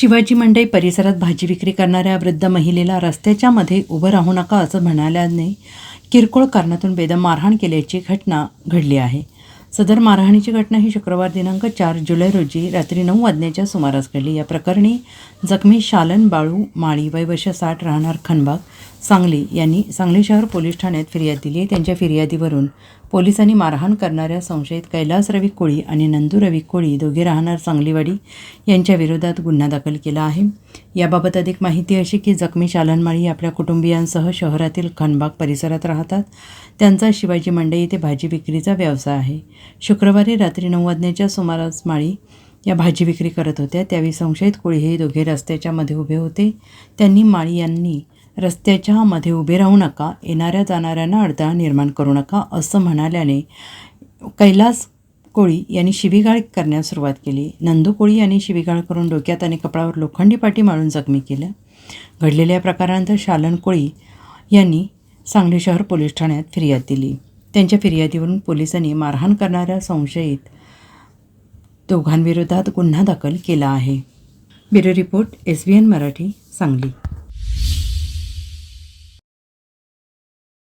शिवाजी मंडई परिसरात भाजी विक्री करणाऱ्या वृद्ध महिलेला रस्त्याच्या मध्ये उभं राहू नका असं म्हणाल्याने किरकोळ कारणातून बेदम मारहाण केल्याची घटना घडली आहे. सदर मारहाणीची घटना ही शुक्रवार दिनांक चार जुलै रोजी रात्री नऊ वाजण्याच्या सुमारास घडली. या प्रकरणी जखमी शालन बाळू माळी वय वर्ष साठ राहणार खनबाग सांगली यांनी सांगली शहर पोलीस ठाण्यात फिर्याद दिली आहे. त्यांच्या फिर्यादीवरून पोलिसांनी मारहाण करणाऱ्या संशयित कैलास रवी कोळी आणि नंदू रवी कोळी दोघे राहणार सांगलीवाडी यांच्या विरोधात गुन्हा दाखल केला आहे. याबाबत अधिक माहिती अशी की जखमी शालनमाळी आपल्या कुटुंबियांसह शहरातील खनबाग परिसरात राहतात. त्यांचा शिवाजी मंडई येथे भाजी विक्रीचा व्यवसाय आहे. शुक्रवारी रात्री नऊ वाजण्याच्या सुमारास माळी या भाजी विक्री करत होत्या. त्यावेळी संशयित कोळी हे दोघे रस्त्याच्या मध्ये उभे होते. त्यांनी माळी यांनी रस्त्याच्या मध्ये उभे राहू नका येणाऱ्या जाणाऱ्यांना अडथळा निर्माण करू नका असं म्हणाल्याने कैलास कोळी यांनी शिवीगाळ करण्यास सुरुवात केली. नंदू कोळी यांनी शिवीगाळ करून डोक्यात आणि कपडावर लोखंडी पाटी मारून जखमी केल्या. घडलेल्या प्रकारानंतर शालन कोळी यांनी सांगली शहर पोलीस ठाण्यात फिर्याद दिली. त्यांच्या फिर्यादीवरून पोलिसांनी मारहाण करणाऱ्या संशयित दोघांविरोधात गुन्हा दाखल केला आहे. Bureau report S B N Marathi Sangli.